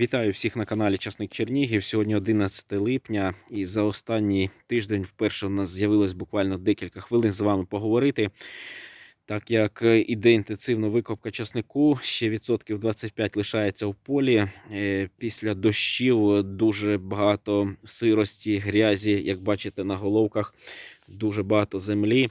Вітаю всіх на каналі Часник Чернігів. Сьогодні 11 липня, і за останній тиждень вперше у нас з'явилось буквально декілька хвилин з вами поговорити. Так як е, іде інтенсивна викопка часнику, ще відсотків 25 лишається в полі. Е, Після дощів дуже багато сирості, грязі, як бачите на головках, дуже багато землі.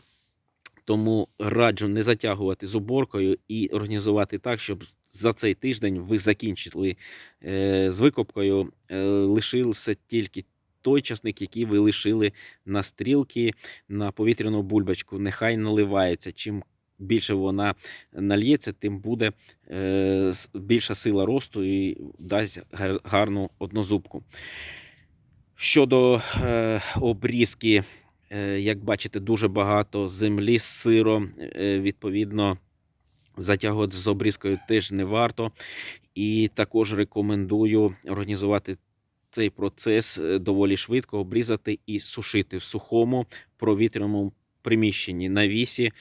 Тому раджу не затягувати з уборкою і організувати так, щоб за цей тиждень ви закінчили е, з викопкою, е, лишився тільки той часник, який ви лишили на стрілки, на повітряну бульбочку. Нехай наливається. Чим більше вона нальється, тим буде е, більша сила росту і дасть гарну однозубку. Щодо обрізки, як бачите, дуже багато землі з сиром. Е, відповідно, затягувати з обрізкою теж не варто. І також рекомендую організувати цей процес е, доволі швидко, обрізати і сушити в сухому провітряному приміщенні на вісі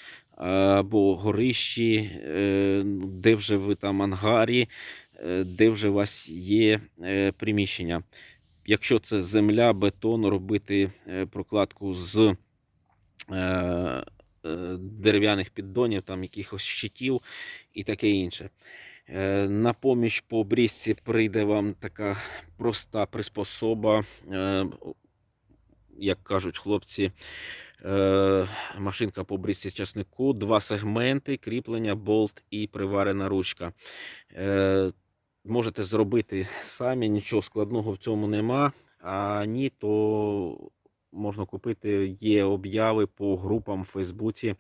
або горищі, е, де вже ви там ангарі, е, де вже у вас є е, приміщення. Якщо це земля, бетон, робити е, прокладку з е, е, дерев'яних піддонів, там якихось щитів і таке інше. На поміч по обрізці прийде вам така проста приспособа, як кажуть хлопці, машинка по обрізці часнику, два сегменти, кріплення, болт і приварена ручка. Можете зробити самі, нічого складного в цьому нема. А ні, то можна купити. Є обяви по групам в Фейсбуці.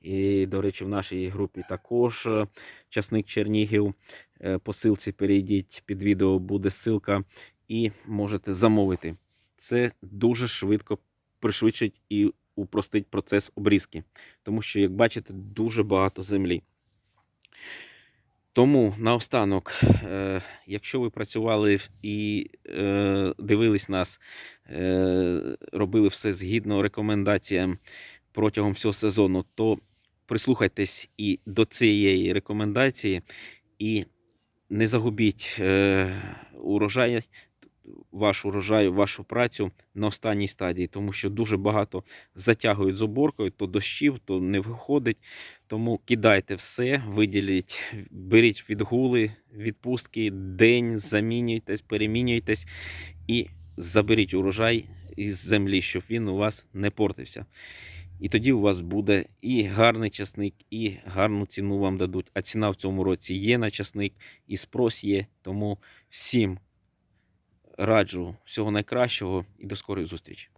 І, до речі, в нашій групі також е, часник Чернігів. Е, По ссылці перейдіть під відео, буде ссылка, і можете замовити. Це дуже швидко пришвидшить і упростить процес обрізки, тому що, як бачите, дуже багато землі. Тому наостанок, е, якщо ви працювали і е, дивились нас, е, робили все згідно рекомендаціям протягом всього сезону, то прислухайтесь і до цієї рекомендації, і не загубіть урожай, ваш урожай, вашу працю на останній стадії, тому що дуже багато затягують з уборкою, то дощів, то не виходить. Тому кидайте все, виділіть, беріть відгули, відпустки, день, замінюйтесь, перемінюйтесь і заберіть урожай із землі, щоб він у вас не портився. І тоді у вас буде і гарний часник, і гарну ціну вам дадуть. А ціна в цьому році є на часник, і спрос є. Тому всім раджу всього найкращого і до скорої зустрічі.